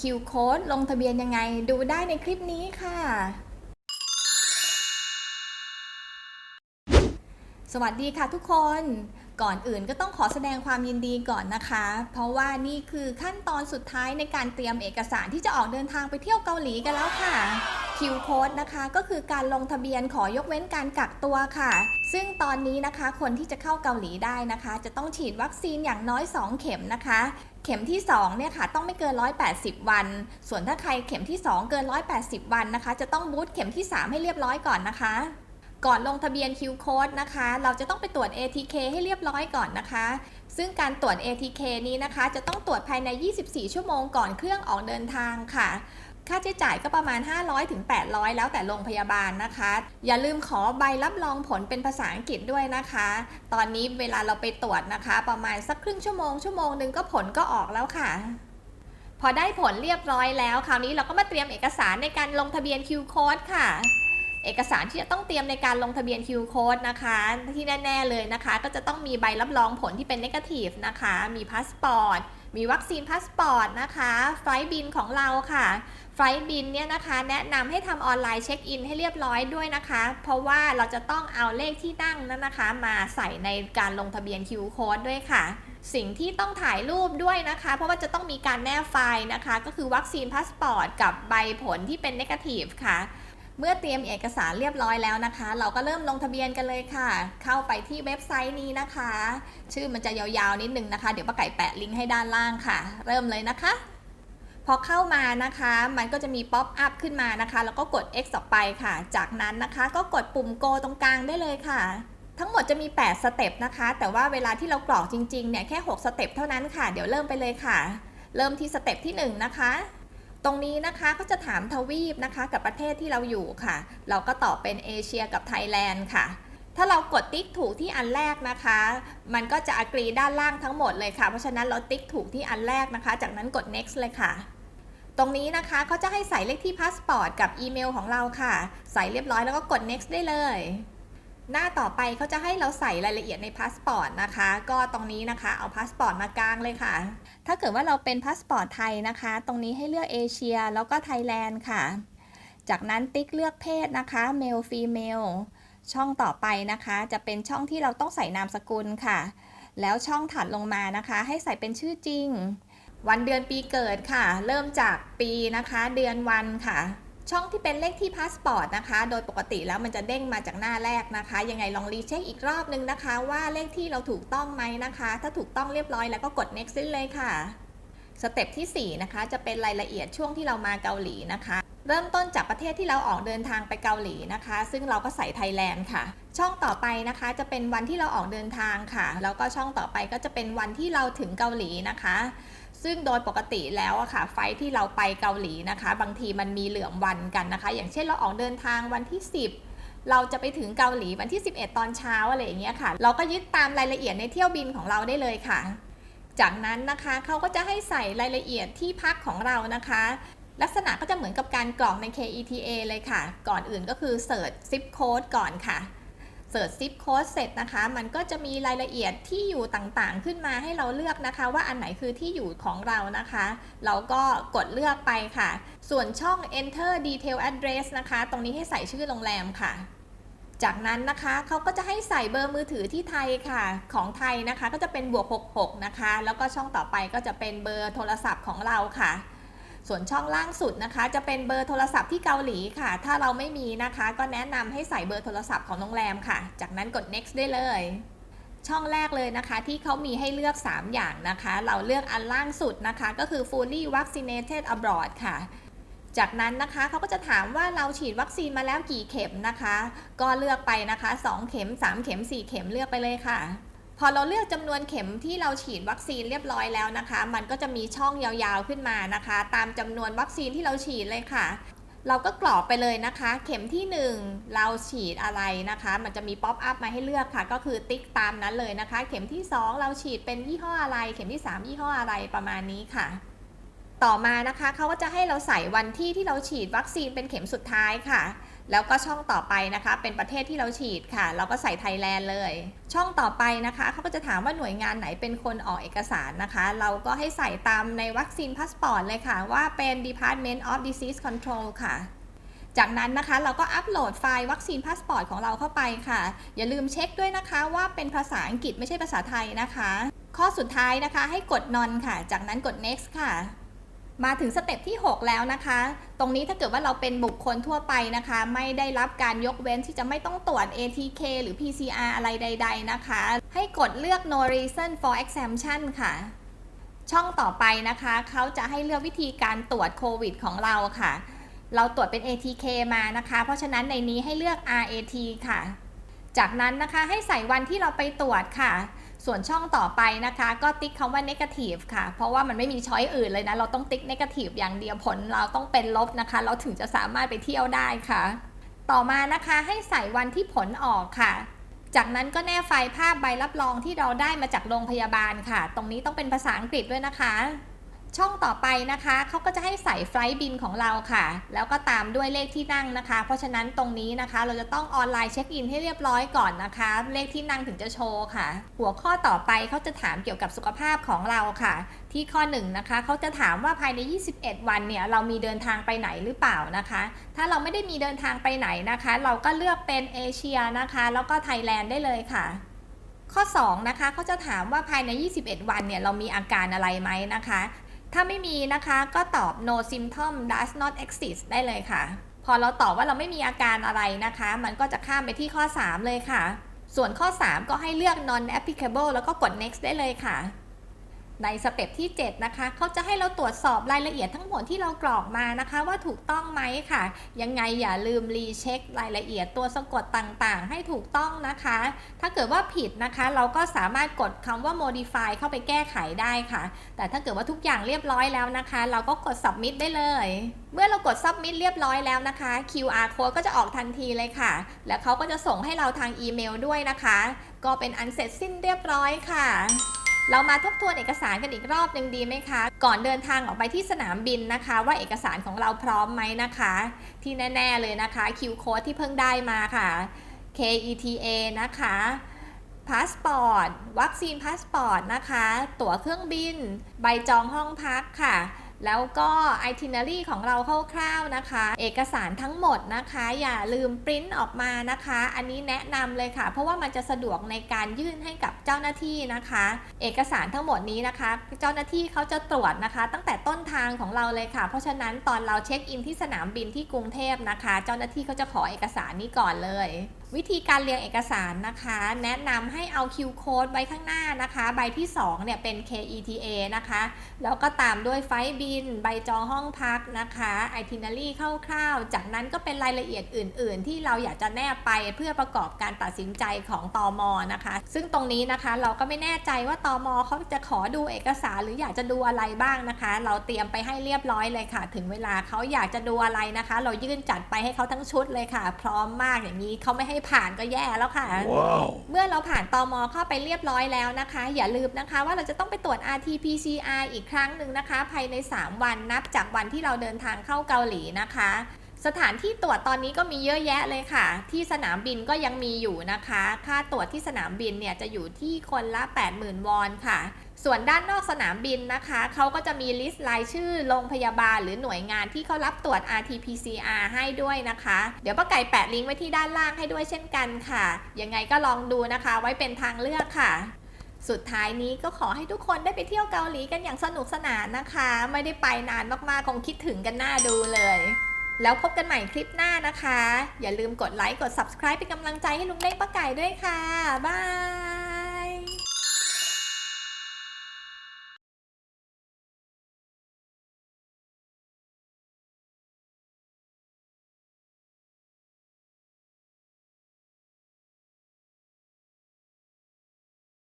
คิวโค้ดลงทะเบียนยังไงดูได้ในคลิปนี้ค่ะ สวัสดีค่ะทุกคนก่อนอื่นก็ต้องขอแสดงความยินดีก่อนนะคะ เพราะว่านี่คือขั้นตอนสุดท้ายในการเตรียมเอกสารที่จะออกเดินทางไปเที่ยวเกาหลีกันแล้วค่ะคิวโค้ดนะคะก็คือการลงทะเบียนขอยกเว้นการกักตัวค่ะ ซึ่งตอนนี้นะคะคนที่จะเข้าเกาหลีได้นะคะ จะต้องฉีดวัคซีนอย่างน้อย 2 เข็มนะคะ ข็มที่2เนี่ยค่ะต้องไม่เกิน 180 วัน ส่วนถ้าใครเข็มที่ 2 เกิน 180 วันนะคะ จะต้องบูตเข็มที่ 3 ให้เรียบร้อยก่อนนะคะ ก่อนลงทะเบียนคิวโค้ดนะคะ เราจะต้องไปตรวจ ATK ให้เรียบร้อยก่อนนะคะ ซึ่งการตรวจ ATK นี้นะคะ จะต้องตรวจภายใน 24 ชั่วโมงก่อนเครื่องออกเดินทางค่ะ ค่าใช้จ่ายก็ประมาณ 500ถึง800 แล้วแต่โรงพยาบาลนะคะ อย่าลืมขอใบรับรองผลเป็นภาษาอังกฤษด้วยนะคะ ตอนนี้เวลาเราไปตรวจนะคะ ประมาณสักครึ่งชั่วโมงชั่วโมงหนึ่งก็ผลก็ออกแล้วค่ะพอได้ผลเรียบร้อยแล้ว คราวนี้เราก็มาเตรียมเอกสารในการลงทะเบียน Q Code ค่ะ เอกสารที่จะต้องเตรียมในการลงทะเบียน Q Code นะคะ ที่แน่ ๆ เลยนะคะ ก็จะต้องมีใบรับรองผลที่เป็น negative นะคะ มีพาสปอร์ตมีวัคซีนพาสปอร์ตนะคะ ไฟล์บินของเราค่ะ ไฟล์บินเนี่ยนะคะ แนะนำให้ทำออนไลน์เช็คอินให้เรียบร้อยด้วยนะคะ เพราะว่าเราจะต้องเอาเลขที่นั่งนั้นนะคะ มาใส่ในการลงทะเบียน Q Code ด้วยค่ะ สิ่งที่ต้องถ่ายรูปด้วยนะคะ เพราะว่าจะต้องมีการแนบไฟล์นะคะ ก็คือวัคซีนพาสปอร์ตกับใบผลที่เป็น negative ค่ะ เมื่อเตรียมเอกสารเรียบร้อยแล้วนะคะ เราก็เริ่มลงทะเบียนกันเลยค่ะ เข้าไปที่เว็บไซต์นี้นะคะ ชื่อมันจะยาวๆนิดนึงนะคะ เดี๋ยวป้าไก่แปะลิงก์ให้ด้านล่างค่ะ เริ่มเลยนะคะ พอเข้ามานะคะ มันก็จะมีป๊อปอัพขึ้นมานะคะ แล้วก็กด X ออกไปค่ะ จากนั้นนะคะก็กดปุ่ม Go ตรงกลางได้เลยค่ะทั้งหมดจะมี 8 สเต็ปนะคะ แต่ว่าเวลาที่เรากรอกจริงๆ เนี่ย แค่ 6 สเต็ปเท่านั้นค่ะ เดี๋ยวเริ่มไปเลยค่ะ เริ่มที่สเต็ปที่ 1 นะคะ ตรงนี้นะคะก็จะถามทวีปนะคะกับประเทศที่เราอยู่ค่ะ เราก็ตอบเป็นเอเชียกับไทยแลนด์ค่ะ ถ้าเรากดติ๊กถูกที่อันแรกนะคะ มันก็จะอกรีด้านล่างทั้งหมดเลยค่ะ เพราะฉะนั้นเราติ๊กถูกที่อันแรกนะคะ จากนั้นกด next เลยค่ะ ตรงนี้นะคะเขาจะให้ใส่เลขที่พาสปอร์ตกับอีเมลของเราค่ะ ใส่เรียบร้อยแล้วก็กด next ได้เลย หน้าต่อไปเขาจะให้เราใส่รายละเอียดในพาสปอร์ตนะคะ ก็ตรงนี้นะคะเอาพาสปอร์ตมากลางเลยค่ะ ถ้าเกิดว่าเราเป็นพาสปอร์ตไทยนะคะ ตรงนี้ให้เลือกเอเชียแล้วก็ไทยแลนด์ค่ะ จากนั้นติ๊กเลือกเพศนะคะ male female ช่องต่อไปนะคะ จะเป็นช่องที่เราต้องใส่นามสกุลค่ะ แล้วช่องถัดลงมานะคะ ให้ใส่เป็นชื่อจริง วันเดือนปีเกิดค่ะ เริ่มจากปีนะคะ เดือนวันค่ะ ช่องที่เป็นเลขที่พาสปอร์ตนะคะ โดยปกติแล้วมันจะเด้งมาจากหน้าแรกนะคะ ยังไงลองรีเช็คอีกรอบนึงนะคะ ว่าเลขที่เราถูกต้องไหมนะคะ ถ้าถูกต้องเรียบร้อยแล้วก็กด next เลยค่ะ สเต็ปที่ 4 นะคะ จะเป็นรายละเอียดช่วงที่เรามาเกาหลีนะคะ เริ่มต้นจากประเทศที่เราออกเดินทางไปเกาหลีนะคะ ซึ่งเราก็ใส่ไทยแลนด์ค่ะ ช่องต่อไปนะคะจะเป็นวันที่เราออกเดินทางค่ะ แล้วก็ช่องต่อไปก็จะเป็นวันที่เราถึงเกาหลีนะคะ ซึ่งโดยปกติแล้วอะค่ะ ไฟที่เราไปเกาหลีนะคะ บางทีมันมีเหลื่อมวันกันนะคะ อย่างเช่นเราออกเดินทางวันที่ 10เราจะไปถึงเกาหลีวันที่ 11 ตอนเช้าอะไรอย่างเงี้ยค่ะ เราก็ยึดตามรายละเอียดในเที่ยวบินของเราได้เลยค่ะ จากนั้นนะคะเขาก็จะให้ใส่รายละเอียดที่พักของเรานะคะ ลักษณะก็จะเหมือนกับการกรอกใน KETA เลยค่ะ ก่อนอื่นก็คือเสิร์ช zip code ก่อนค่ะเสิร์ช zip code เสร็จนะคะ มันก็จะมีรายละเอียดที่อยู่ต่างๆ ขึ้นมาให้เราเลือกนะคะ ว่าอันไหนคือที่อยู่ของเรานะคะ เราก็กดเลือกไปค่ะ ส่วนช่อง enter detail address นะคะ ตรงนี้ให้ใส่ชื่อโรงแรมค่ะ จากนั้นนะคะเขาก็จะให้ใส่เบอร์มือถือที่ไทยค่ะ ของไทยนะคะก็จะเป็นบวก 66 นะคะ แล้วก็ช่องต่อไปก็จะเป็นเบอร์โทรศัพท์ของเราค่ะ ส่วนช่องล่างสุดนะคะ จะเป็นเบอร์โทรศัพท์ที่เกาหลีค่ะ ถ้าเราไม่มีนะคะ ก็แนะนำให้ใส่เบอร์โทรศัพท์ของโรงแรมค่ะ จากนั้นกด next ได้เลยช่องแรกเลยนะคะที่เขามีให้เลือก 3 อย่างนะคะ เราเลือกอันล่างสุดนะคะ ก็คือ fully vaccinated abroad ค่ะ จากนั้นนะคะเขาก็จะถามว่าเราฉีดวัคซีนมาแล้วกี่เข็มนะคะ ก็เลือกไปนะคะ 2 เข็ม 3 เข็ม 4 เข็มเลือกไปเลยค่ะ พอเราเลือกจำนวนเข็มที่เราฉีดวัคซีนเรียบร้อยแล้วนะคะ มันก็จะมีช่องยาวๆขึ้นมานะคะ ตามจำนวนวัคซีนที่เราฉีดเลยค่ะ เราก็กรอกไปเลยนะคะ เข็มที่ 1 เราฉีดอะไรนะคะ มันจะมีป๊อปอัพมาให้เลือกค่ะ ก็คือติ๊กตามนั้นเลยนะคะ เข็มที่ 2 เราฉีดเป็นยี่ห้ออะไร เข็มที่ 3 ยี่ห้ออะไรประมาณนี้ค่ะต่อมานะคะเขาก็จะให้เราใส่วันที่ที่เราฉีดวัคซีนเป็นเข็มสุดท้ายค่ะ แล้วก็ช่องต่อไปนะคะ เป็นประเทศที่เราฉีดค่ะ เราก็ใส่ไทยแลนด์เลย ช่องต่อไปนะคะเขาก็จะถามว่าหน่วยงานไหนเป็นคนออกเอกสารนะคะ เราก็ให้ใส่ตามในวัคซีนพาสปอร์ตเลยค่ะ ว่าเป็น Department of Disease Control ค่ะจากนั้นนะคะเราก็อัปโหลดไฟล์วัคซีนพาสปอร์ตของเราเข้าไปค่ะ อย่าลืมเช็คด้วยนะคะว่าเป็นภาษาอังกฤษไม่ใช่ภาษาไทยนะคะ ข้อสุดท้ายนะคะให้กด non ค่ะ จากนั้นกด next ค่ะ มาถึงสเต็ปที่ 6 แล้วนะคะ ตรงนี้ถ้าเกิดว่าเราเป็นบุคคลทั่วไปนะคะ ไม่ได้รับการยกเว้นที่จะไม่ต้องตรวจ ATK หรือ PCR อะไรใด ๆ นะคะ ให้กดเลือก no reason for exemption ค่ะ ช่องต่อไปนะคะ เขาจะให้เลือกวิธีการตรวจโควิดของเราค่ะ เราตรวจเป็น ATK มานะคะ เพราะฉะนั้นในนี้ให้เลือก RAT ค่ะ จากนั้นนะคะให้ใส่วันที่เราไปตรวจค่ะ ส่วนช่องต่อไปนะคะ ก็ติ๊กคำว่า negative ค่ะ เพราะว่ามันไม่มีช้อยอื่นเลยนะ เราต้องติ๊ก negative อย่างเดียวผลเราต้องเป็นลบนะคะ เราถึงจะสามารถไปเที่ยวได้ค่ะ ต่อมานะคะให้ใส่วันที่ผลออกค่ะ จากนั้นก็แนบไฟล์ภาพใบรับรองที่เราได้มาจากโรงพยาบาลค่ะ ตรงนี้ต้องเป็นภาษาอังกฤษด้วยนะคะ ช่องต่อไปนะคะเขาก็จะให้ใส่ไฟล์บินของเราค่ะ แล้วก็ตามด้วยเลขที่นั่งนะคะ เพราะฉะนั้นตรงนี้นะคะ เราจะต้องออนไลน์เช็คอินให้เรียบร้อยก่อนนะคะ เลขที่นั่งถึงจะโชว์ค่ะ หัวข้อต่อไปเขาจะถามเกี่ยวกับสุขภาพของเราค่ะ ที่ข้อ1นงนะคะเขาจะถามว่าภายใน 21 วันเนี่ยเรามีเดินทางไปไหนหรือเปล่านะคะ ถ้าเราไม่ได้มีเดินทางไปไหนนะคะ เราก็เลือกเป็นเอเชียนะคะ แล้วก็ไทยแลนด์ได้เลยค่ะข้อ 2 นะคะเขาจะถามว่าภายใน 21 วันเนี่ยเรามีอาการอะไรไหมนะคะ ถ้าไม่มีนะคะก็ตอบ no symptom does not exist ได้เลยค่ะ พอเราตอบว่าเราไม่มีอาการอะไรนะคะ มันก็จะข้ามไปที่ข้อ 3 เลยค่ะ ส่วนข้อ 3 ก็ให้เลือก non applicable แล้วก็กด next ได้เลยค่ะ ในสเต็ปที่ 7 นะคะเขาจะให้เราตรวจสอบรายละเอียดทั้งหมดที่เรากรอกมานะคะ ว่าถูกต้องไหมค่ะ ยังไงอย่าลืมรีเช็ครายละเอียดตัวสะกดต่างๆ ให้ถูกต้องนะคะ ถ้าเกิดว่าผิดนะคะ เราก็สามารถกดคำว่า modify เข้าไปแก้ไขได้ค่ะ แต่ถ้าเกิดว่าทุกอย่างเรียบร้อยแล้วนะคะ เราก็กด submit ได้เลย เมื่อเรากด submit เรียบร้อยแล้วนะคะ QR code ก็จะออกทันทีเลยค่ะ แล้วเขาก็จะส่งให้เราทางอีเมลด้วยนะคะ ก็เป็นอันเสร็จสิ้นเรียบร้อยค่ะ เรามาทบทวนเอกสารกันอีกรอบหนึ่งดีไหมคะ ก่อนเดินทางออกไปที่สนามบินนะคะ ว่าเอกสารของเราพร้อมไหมนะคะ ที่แน่ ๆเลยนะคะ Q code ที่เพิ่งได้มาค่ะ KETA นะคะพาสปอร์ตวัคซีนพาสปอร์ตนะคะ ตั๋วเครื่องบิน ใบจองห้องพักค่ะ แล้วก็ itinerary ของเราคร่าวๆนะคะ เอกสารทั้งหมดนะคะ อย่าลืมปริ้นออกมานะคะ อันนี้แนะนำเลยค่ะ เพราะว่ามันจะสะดวกในการยื่นให้กับเจ้าหน้าที่นะคะ เอกสารทั้งหมดนี้นะคะ เจ้าหน้าที่เขาจะตรวจนะคะ ตั้งแต่ต้นทางของเราเลยค่ะ เพราะฉะนั้นตอนเราเช็คอินที่สนามบินที่กรุงเทพนะคะ เจ้าหน้าที่เขาจะขอเอกสารนี้ก่อนเลย วิธีการเรียงเอกสารนะคะ แนะนำให้เอา Q code ไว้ข้างหน้านะคะ ใบที่ 2 เนี่ยเป็น KETA นะคะ แล้วก็ตามด้วยไฟล์บิน ใบจองห้องพักนะคะ itinerary คร่าวๆ จากนั้นก็เป็นรายละเอียดอื่น ๆ ที่เราอยากจะแนบไปเพื่อประกอบการตัดสินใจของตอมนะคะ ซึ่งตรงนี้นะคะเราก็ไม่แน่ใจว่าตอมเขาจะขอดูเอกสารหรืออยากจะดูอะไรบ้างนะคะ เราเตรียมไปให้เรียบร้อยเลยค่ะ ถึงเวลาเขาอยากจะดูอะไรนะคะ เรายื่นจัดไปให้เขาทั้งชุดเลยค่ะ พร้อมมากอย่างนี้เขาไม่ให้ผ่านก็แย่แล้วค่ะ Wow. เมื่อเราผ่านตอมเข้าไปเรียบร้อยแล้วนะคะ อย่าลืมนะคะว่าเราจะต้องไปตรวจ RT-PCR อีกครั้งหนึ่งนะคะ ภายใน 3 วันนับจากวันที่เราเดินทางเข้าเกาหลีนะคะสถานที่ตรวจตอนนี้ก็มีเยอะแยะเลยค่ะ ที่สนามบินก็ยังมีอยู่นะคะ ค่าตรวจที่สนามบินเนี่ยจะอยู่ที่คนละ 80,000 วอนค่ะ ส่วนด้านนอกสนามบินนะคะเขาก็จะมีลิสต์รายชื่อโรงพยาบาลหรือหน่วยงานที่เขารับตรวจ RT-PCR ให้ด้วยนะคะ เดี๋ยวป้าไก่แปะลิงก์ไว้ที่ด้านล่างให้ด้วยเช่นกันค่ะ ยังไงก็ลองดูนะคะ ไว้เป็นทางเลือกค่ะ สุดท้ายนี้ก็ขอให้ทุกคนได้ไปเที่ยวเกาหลีกันอย่างสนุกสนานนะคะ ไม่ได้ไปนานมากๆคงคิดถึงกันหน้าดูเลยแล้วพบกันใหม่คลิปหน้านะคะ อย่าลืมกดไลค์ กด subscribe เป็นกำลังใจให้ลุงเล็กป้าไก่ด้วยค่ะ บาย